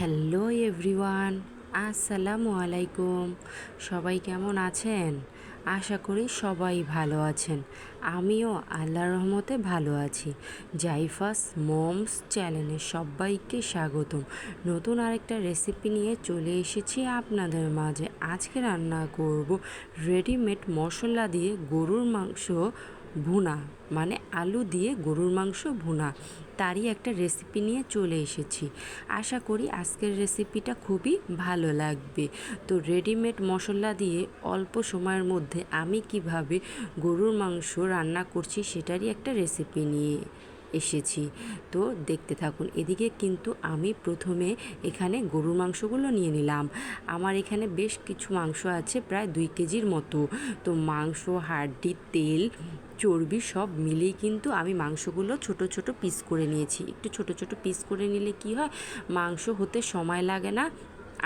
Hello everyone, আসসালামু আলাইকুম। সবাই কেমন আছেন? আশা করি সবাই ভালো আছেন। আমিও আল্লাহর রহমতে ভালো আছি। জাইফাস মমস চ্যানেলে সবাইকে স্বাগতম। নতুন আরেকটা রেসিপি নিয়ে চলে এসেছি আপনাদের মাঝে। আজকে রান্না করব রেডিমেড মশলা দিয়ে গরুর মাংস ভুনা মানে আলু দিয়ে গরুর মাংস ভুনা। তারই একটা রেসিপি নিয়ে চলে এসেছি। আশা করি আজকের রেসিপিটা খুবই ভালো লাগবে। তো রেডিমেড মশলা দিয়ে অল্প সময়ের মধ্যে আমি কীভাবে গরুর মাংস রান্না করছি সেটারই একটা রেসিপি নিয়ে এসেছি। তো দেখতে থাকুন, এদিকে কিন্তু আমি প্রথমে এখানে গরুর মাংসগুলো নিয়ে নিলাম। আমার এখানে বেশ কিছু মাংস আছে, প্রায় দুই কেজির মতো। তো মাংস, হাড্ডি, তেল, চর্বি সব মিলেই কিন্তু আমি মাংসগুলো ছোট ছোট পিস করে নিয়েছি। একটু ছোট ছোট পিস করে নিলে কি হয়, মাংস হতে সময় লাগে না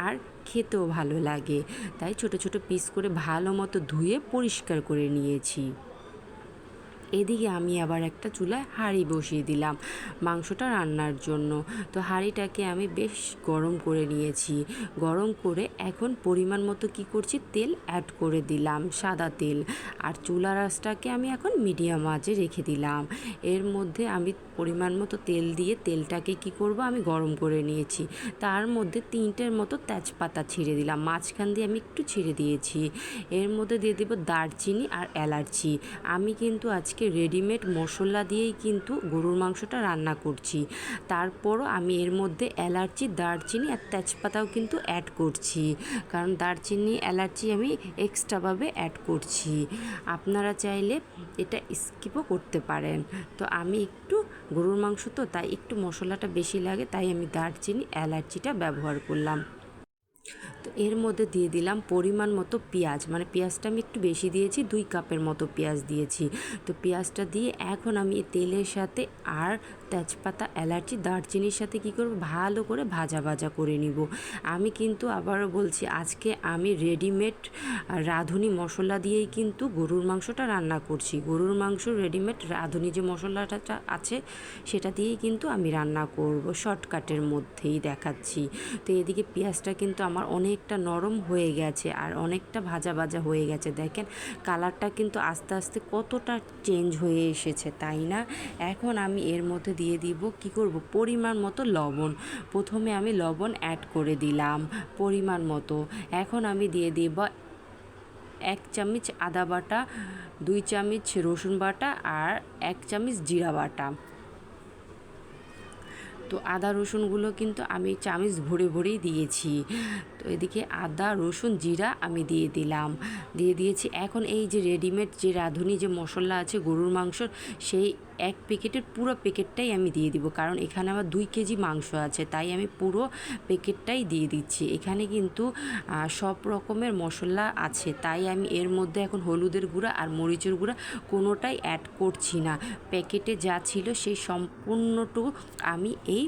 আর খেতেও ভালো লাগে। তাই ছোট ছোট পিস করে ভালো মতো ধুয়ে পরিষ্কার করে নিয়েছি। এদিকে আমি আবার একটা চুলায় হাঁড়ি বসিয়ে দিলাম মাংসটা রান্নার জন্য। তো হাঁড়িটাকে আমি বেশ গরম করে নিয়েছি। গরম করে এখন পরিমাণ মতো কি করছি? তেল অ্যাড করে দিলাম, সাদা তেল। আর চুলা রাসটাকে আমি এখন মিডিয়াম আঁচে রেখে দিলাম। এর মধ্যে আমি পরিমাণ মতো তেল দিয়ে তেলটাকে কি করব? আমি গরম করে নিয়েছি। তার মধ্যে তিনটের মতো তেজপাতা ছিঁড়ে দিলাম। মাঝখান দিয়ে আমি একটু ছিঁড়ে দিয়েছি। এর মধ্যে দিয়ে দেবো দারচিনি আর এলাচি। আমি কিন্তু আজকে রেডিমেড মশলা দিয়েই কিন্তু গরুর মাংসটা রান্না করছি। তারপরও আমি এর মধ্যে এলাচি, দারচিনি আর তেজপাতাও কিন্তু অ্যাড করছি। কারণ দারচিনি, এলাচি আমি এক্সট্রাভাবে অ্যাড করছি। আপনারা চাইলে এটা স্কিপও করতে পারেন। তো আমি একটু গরুর মাংস তো, তাই একটু মশলাটা বেশি লাগে, তাই আমি দারচিনি, এলাচিটা ব্যবহার করলাম। তো এর মধ্যে দিয়ে দিলাম পরিমাণ মতো পেঁয়াজ। মানে পেঁয়াজটা আমি একটু বেশি দিয়েছি, দুই কাপের মতো পেঁয়াজ দিয়েছি। তো পেঁয়াজটা দিয়ে এখন আমি তেলের সাথে আর তেজপাতা, এলাচি, দারচিনির সাথে কি করব? ভালো করে ভাজা ভাজা করে নিব। আমি কিন্তু আবারও বলছি, আজকে আমি রেডিমেড রাঁধুনি মশলা দিয়েই কিন্তু গরুর মাংসটা রান্না করছি। গরুর মাংস রেডিমেড রাঁধুনি যে মশলাটা আছে, সেটা দিয়েই কিন্তু আমি রান্না করব, শর্টকাটের মধ্যেই দেখাচ্ছি। তো এদিকে পেঁয়াজটা কিন্তু আমার অনেকটা নরম হয়ে গেছে আর অনেকটা ভাজা ভাজা হয়ে গেছে। দেখেন, কালারটা কিন্তু আস্তে আস্তে কতটা চেঞ্জ হয়ে এসেছে, তাই না? এখন আমি এর মধ্যে দিয়ে দিব কি করব? পরিমাণ মতো লবণ। প্রথমে আমি লবণ অ্যাড করে দিলাম পরিমাণ মতো। এখন আমি দিয়ে দিব এক চামচ আদা বাটা, দুই চামচ রসুন বাটা আর এক চামচ জিরা বাটা। তো আদা রসুনগুলো কিন্তু আমি চামচ ভরে ভরেই দিয়েছি। তো এদিকে আদা, রসুন, জিরা আমি দিয়ে দিলাম। দিয়ে দিয়েছি এখন এই যে রেডিমেড যে রাঁধুনি যে মশলা আছে, গরুর মাংসর সেই এক প্যাকেটের পুরো প্যাকেটটাই আমি দিয়ে দিব। কারণ এখানে আমার দুই কেজি মাংস আছে, তাই আমি পুরো প্যাকেটটাই দিয়ে দিচ্ছি। এখানে কিন্তু সব রকমের মশলা আছে, তাই আমি এর মধ্যে এখন হলুদের গুঁড়া আর মরিচের গুঁড়া কোনোটাই অ্যাড করছি না। প্যাকেটে যা ছিল সেই সম্পূর্ণটুকু আমি এই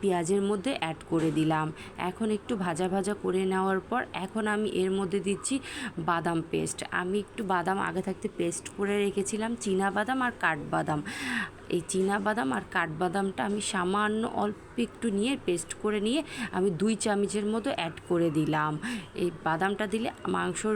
পেঁয়াজের মধ্যে অ্যাড করে দিলাম। এখন একটু ভাজা ভাজা করে নেওয়ার পর এখন আমি এর মধ্যে দিচ্ছি বাদাম পেস্ট আমি একটু বাদাম আগে থাকতে পেস্ট করে রেখেছিলাম চীনা বাদাম আর কাঠবাদাম। এই চীনা বাদাম আর কাঠবাদামটা আমি সামান্য অল্প একটু নিয়ে পেস্ট করে নিয়ে আমি দুই চামচের মতো অ্যাড করে দিলাম। এই বাদামটা দিলে মাংসর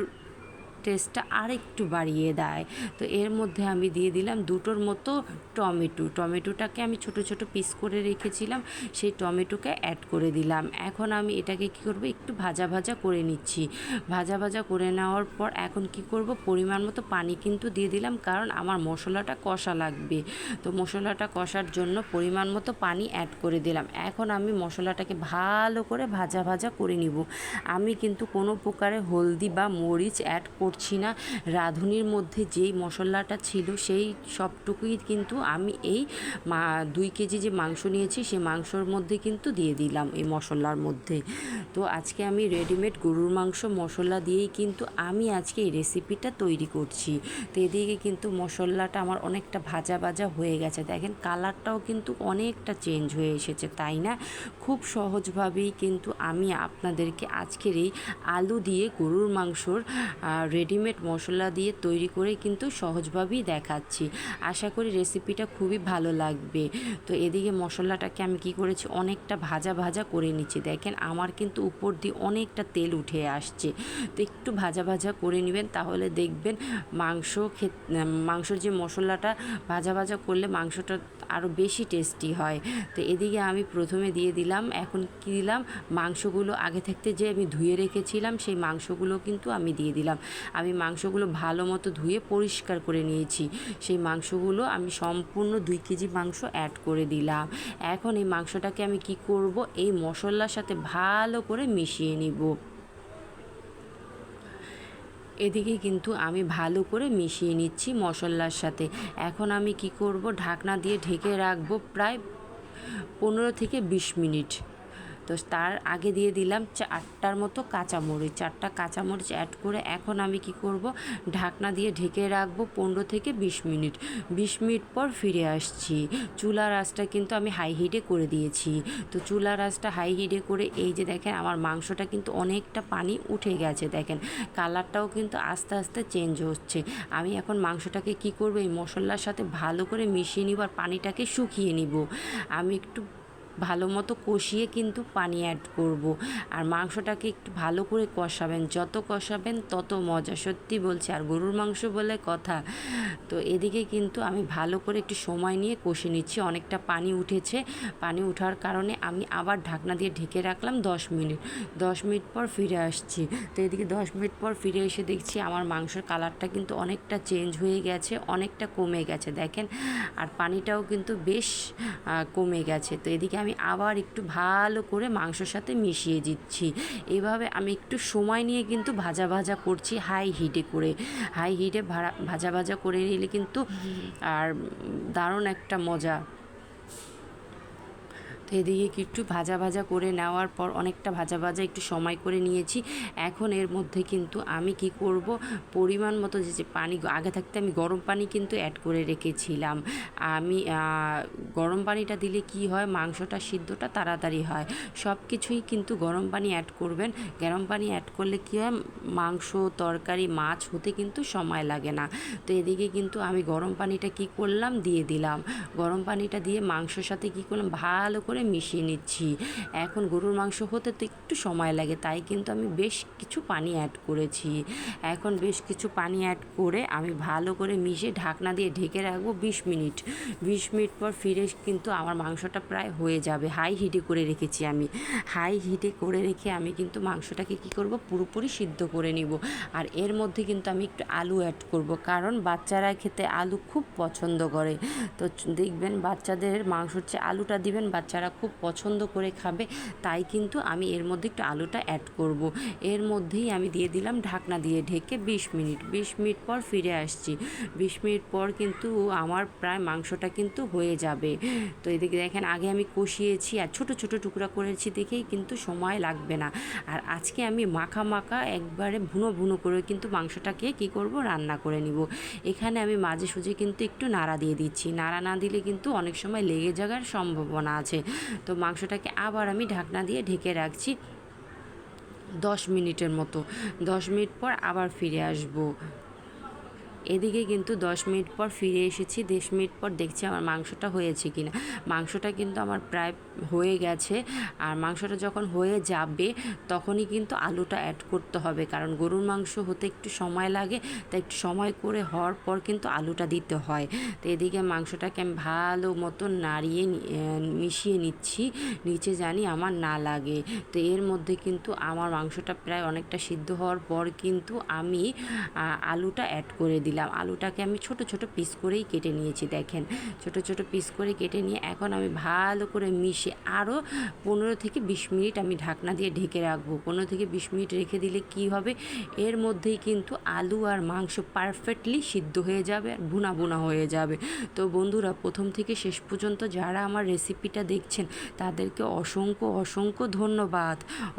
টেস্টটা আর একটু বাড়িয়ে দেয়। তো এর মধ্যে আমি দিয়ে দিলাম দুটোর মতো টমেটো। টমেটোটাকে আমি ছোট ছোট পিস করে রেখেছিলাম, সেই টমেটোকে অ্যাড করে দিলাম। এখন আমি এটাকে কী করব, একটু ভাজা ভাজা করে নিচ্ছি। ভাজা ভাজা করে নেওয়ার পর এখন কি করব, পরিমাণ মতো পানি কিন্তু দিয়ে দিলাম, কারণ আমার মশলাটা কষা লাগবে। তো মশলাটা কষার জন্য পরিমাণ মতো পানি অ্যাড করে দিলাম। এখন আমি মশলাটাকে ভালো করে ভাজা ভাজা করে নিব। আমি কিন্তু কোনো প্রকারে হলদি বা মরিচ অ্যাড করছি না। রাঁধুনির মধ্যে যেই মশলাটা ছিল, সেই সবটুকুই কিন্তু আমি এই মা, দুই কেজি যে মাংস নিয়েছি সেই মাংসর মধ্যে কিন্তু দিয়ে দিলাম এই মশলার মধ্যে। তো আজকে আমি রেডিমেড গরুর মাংস মশলা দিয়েই কিন্তু আমি আজকে এই রেসিপিটা তৈরি করছি। তো এদিকে কিন্তু মশলাটা আমার অনেকটা ভাজা ভাজা হয়ে গেছে। দেখেন কালারটাও কিন্তু অনেকটা চেঞ্জ হয়ে এসেছে, তাই না? খুব সহজভাবেই কিন্তু আমি আপনাদেরকে আজকের এই আলু দিয়ে গরুর মাংসর রেডিমেড মশলা দিয়ে তৈরি করে কিন্তু সহজভাবেই দেখাচ্ছি। আশা করি রেসিপিটা খুবই ভালো লাগবে। তো এদিকে মশলাটাকে আমি কি করেছি, অনেকটা ভাজা ভাজা করে নিচ্ছি। দেখেন, আমার কিন্তু উপর দিয়ে অনেকটা তেল উঠে আসছে। তো একটু ভাজা ভাজা করে নেবেন, তাহলে দেখবেন মাংস মাংসর যে মশলাটা ভাজা ভাজা করলে মাংসটা আরও বেশি টেস্টি হয়। তো এদিকে আমি প্রথমে দিয়ে দিলাম, এখন কি দিলাম, মাংসগুলো আগে থাকতে যে আমি ধুয়ে রেখেছিলাম, সেই মাংসগুলো কিন্তু আমি দিয়ে দিলাম। আমি মাংসগুলো ভালো মতো ধুয়ে পরিষ্কার করে নিয়েছি। সেই মাংসগুলো আমি সম্পূর্ণ দুই কেজি মাংস অ্যাড করে দিলাম। এখন এই মাংসটাকে আমি কি করব? এই মশলার সাথে ভালো করে মিশিয়ে নিব। এদিকে কিন্তু আমি ভালো করে মিশিয়ে নিচ্ছি মশলার সাথে। এখন আমি কি করব? ঢাকনা দিয়ে ঢেকে রাখব প্রায় পনেরো থেকে বিশ মিনিট। তো তার আগে দিয়ে দিলাম চারটার মতো কাঁচামরিচ। চারটা কাঁচামরিচ অ্যাড করে এখন আমি কি করব? ঢাকনা দিয়ে ঢেকে রাখব পনেরো থেকে বিশ মিনিট। বিশ মিনিট পর ফিরে আসছি। চুলার আঁচটা কিন্তু আমি হাই হিটে করে দিয়েছি। তো চুলার আঁচটা হাই হিটে করে এই যে দেখেন আমার মাংসটা কিন্তু অনেকটা পানি উঠে গেছে দেখেন। কালারটাও কিন্তু আস্তে আস্তে চেঞ্জ হচ্ছে। আমি এখন মাংসটাকে কি করব? এই মশলার সাথে ভালো করে মিশিয়ে নিব আর পানিটাকে শুকিয়ে নিব। আমি একটু ভালো মতো কষিয়ে কিন্তু পানি অ্যাড করব। আর মাংসটাকে একটু ভালো করে কষাবেন। যত কষাবেন, তত মজা। সত্যি বলছি, আর গরুর মাংস বলে কথা। তো এদিকে কিন্তু আমি ভালো করে একটু সময় নিয়ে কষে নিচ্ছি। অনেকটা পানি উঠেছে। পানি উঠার কারণে আমি আবার ঢাকনা দিয়ে ঢেকে রাখলাম দশ মিনিট। দশ মিনিট পর ফিরে আসছি। তো এদিকে দশ মিনিট পর ফিরে এসে দেখছি আমার মাংসের কালারটা কিন্তু অনেকটা চেঞ্জ হয়ে গেছে, অনেকটা কমে গেছে। দেখেন, আর পানিটাও কিন্তু বেশ কমে গেছে। তো এদিকে আমি আবার একটু ভালো করে মাংসর সাথে মিশিয়ে দিচ্ছি। এভাবে আমি একটু সময় নিয়ে কিন্তু ভাজা ভাজা করছি হাই হিটে করে। হাই হিটে ভাজা ভাজা করে নিলে কিন্তু আর দারুণ একটা মজা। এদিকে একটু ভাজা ভাজা করে নেওয়ার পর অনেকটা ভাজা ভাজা একটু সময় করে নিয়েছি। এখন এর মধ্যে কিন্তু আমি কি করব? পরিমাণ মতো যে পানি, আগে থাকতে আমি গরম পানি কিন্তু অ্যাড করে রেখেছিলাম। আমি গরম পানিটা দিলে কি হয়? মাংসটা সিদ্ধটা তাড়াতাড়ি হয়। সব কিছুই কিন্তু গরম পানি অ্যাড করবেন। গরম পানি অ্যাড করলে কী হয়? মাংস, তরকারি, মাছ হতে কিন্তু সময় লাগে না। তো এদিকে কিন্তু আমি গরম পানিটা কি করলাম? দিয়ে দিলাম। গরম পানিটা দিয়ে মাংসর সাথে কি করলাম? ভালো করে মিশিয়ে নিচ্ছি। এখন গরুর মাংস হতে তো একটু সময় লাগে, তাই কিন্তু আমি বেশ কিছু পানি অ্যাড করেছি। এখন বেশ কিছু পানি অ্যাড করে আমি ভালো করে মিশে ঢাকনা দিয়ে ঢেকে রাখব বিশ মিনিট। বিশ মিনিট পর ফিরে কিন্তু আমার মাংসটা প্রায় হয়ে যাবে। হাই হিটে করে রেখেছি আমি। হাই হিটে করে রেখে আমি কিন্তু মাংসটাকে কি করব? পুরোপুরি সিদ্ধ করে নিব। আর এর মধ্যে কিন্তু আমি একটু আলু অ্যাড করব। কারণ বাচ্চারা খেতে আলু খুব পছন্দ করে। তো দেখবেন বাচ্চাদের মাংসর চেয়ে আলুটা দিবেন, বাচ্চারা খুব পছন্দ করে খাবে, তাই কিন্তু আমি এর মধ্যে একটু আলুটা অ্যাড করব। এর মধ্যেই আমি দিয়ে দিলাম ঢাকনা দিয়ে ঢেকে বিশ মিনিট। বিশ মিনিট পর ফিরে আসছি। বিশ মিনিট পর কিন্তু আমার প্রায় মাংসটা কিন্তু হয়ে যাবে। তো এদিকে দেখেন, আগে আমি কষিয়েছি আর ছোট ছোট টুকরা করেছি দেখেই কিন্তু সময় লাগবে না। আর আজকে আমি মাখা মাখা একবারে ভুনো ভুনো করে কিন্তু মাংসটাকে কি করব? রান্না করে নিব। এখানে আমি মাঝে, সুঝে কিন্তু একটু নাড়া দিয়ে দিচ্ছি। নাড়া না দিলে কিন্তু অনেক সময় লেগে যাওয়ার সম্ভাবনা আছে। তো মাংসটাকে আবার আমি ঢাকনা দিয়ে ঢেকে রাখছি দশ মিনিটের মতো। দশ মিনিট পর আবার ফিরে আসব। এদিকে কিন্তু দশ মিনিট পর ফিরে এসেছি দশ মিনিট পর দেখছি আমার মাংসটা হয়েছে কি না মাংসটা কিন্তু আমার প্রায় হয়ে গেছে আর মাংসটা যখন হয়ে যাবে তখনই কিন্তু আলুটা অ্যাড করতে হবে কারণ গরুর মাংস হতে একটু সময় লাগে, তাই একটু সময় করে হওয়ার পর কিন্তু আলুটা দিতে হয়। তো এদিকে মাংসটাকে আমি ভালো মতো নাড়িয়ে মিশিয়ে নিচ্ছি, নিচে জানি আমার না লাগে। তো এর মধ্যে কিন্তু আমার মাংসটা প্রায় অনেকটা সিদ্ধ হওয়ার পর কিন্তু আমি আলুটা অ্যাড করে দিই দিলাম। আলুটাকে আমি ছোট ছোট পিস করেই কেটে নিয়েছি, দেখেন। ছোট ছোট পিস করে কেটে নিয়ে এখন আমি ভালো করে মিশে আরও পনেরো থেকে বিশ মিনিট আমি ঢাকনা দিয়ে ঢেকে রাখব। পনেরো থেকে বিশ মিনিট রেখে দিলে কি হবে? এর মধ্যেই কিন্তু আলু আর মাংস পারফেক্টলি সিদ্ধ হয়ে যাবে আর বুনা বুনা হয়ে যাবে। তো বন্ধুরা, প্রথম থেকে শেষ পর্যন্ত যারা আমার রেসিপিটা দেখছেন, তাদেরকে অসংখ্য অসংখ্য ধন্যবাদ।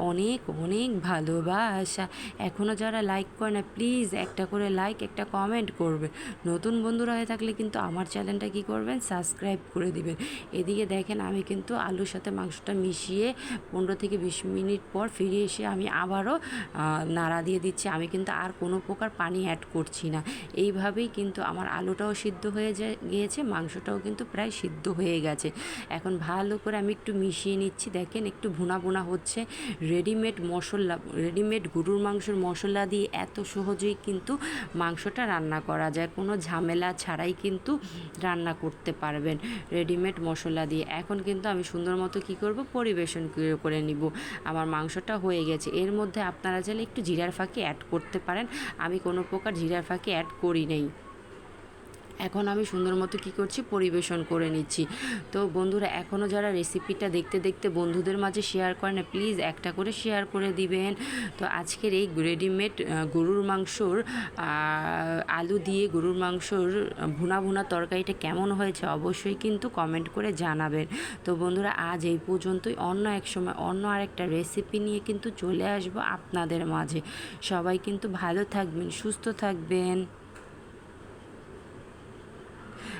অনেক অনেক ভালোবাসা। এখনও যারা লাইক করে না প্লিজ একটা করে লাইক একটা কমেন্ট কমেন্ট করবে। নতুন বন্ধুরা হয়ে থাকলে কিন্তু আমার চ্যানেলটা কি করবেন? সাবস্ক্রাইব করে দিবেন। এদিকে দেখেন, আমি কিন্তু আলুর সাথে মাংসটা মিশিয়ে পনেরো থেকে বিশ মিনিট পর ফিরে এসে আমি আবারও নাড়া দিয়ে দিচ্ছি। আমি কিন্তু আর কোনো প্রকার পানি অ্যাড করছি না। এইভাবেই কিন্তু আমার আলুটাও সিদ্ধ হয়ে গিয়েছে, মাংসটাও কিন্তু প্রায় সিদ্ধ হয়ে গেছে। এখন ভালো করে আমি একটু মিশিয়ে নিচ্ছি। দেখেন, একটু ভুনা ভুনা হচ্ছে। রেডিমেড মশলা রেডিমেড গরুর মাংসের মশলা দিয়ে এত সহজেই কিন্তু মাংসটা রান্না করা যায়। কোনো ঝামেলা ছাড়াই কিন্তু রান্না করতে পারবেন। রেডিমেড মশলা দিয়ে। এখন কিন্তু আমি সুন্দর মতো কী করব? পরিবেশন করে নিব। আমার মাংসটা হয়ে গেছে। এর মধ্যে আপনারা চাইলে একটু জিরার ফাঁকি অ্যাড করতে পারেন। আমি কোনো প্রকার জিরার ফাঁকি অ্যাড করি নেই। এখন আমি সুন্দর মতো কী করছি? পরিবেশন করে নিচ্ছি। তো বন্ধুরা এখনও যারা রেসিপিটা দেখতে দেখতে বন্ধুদের মাঝে শেয়ার করেন প্লিজ একটা করে শেয়ার করে দিবেন। তো আজকের এই রেডিমেড গরুর মাংসর আলু দিয়ে গরুর মাংসর ভুনা ভুনা তরকারিটা কেমন হয়েছে অবশ্যই কিন্তু কমেন্ট করে জানাবেন। তো বন্ধুরা, আজ এই পর্যন্তই। অন্য এক সময়, অন্য আরেকটা রেসিপি নিয়ে কিন্তু চলে আসব আপনাদের মাঝে। সবাই কিন্তু ভালো থাকবেন, সুস্থ থাকবেন।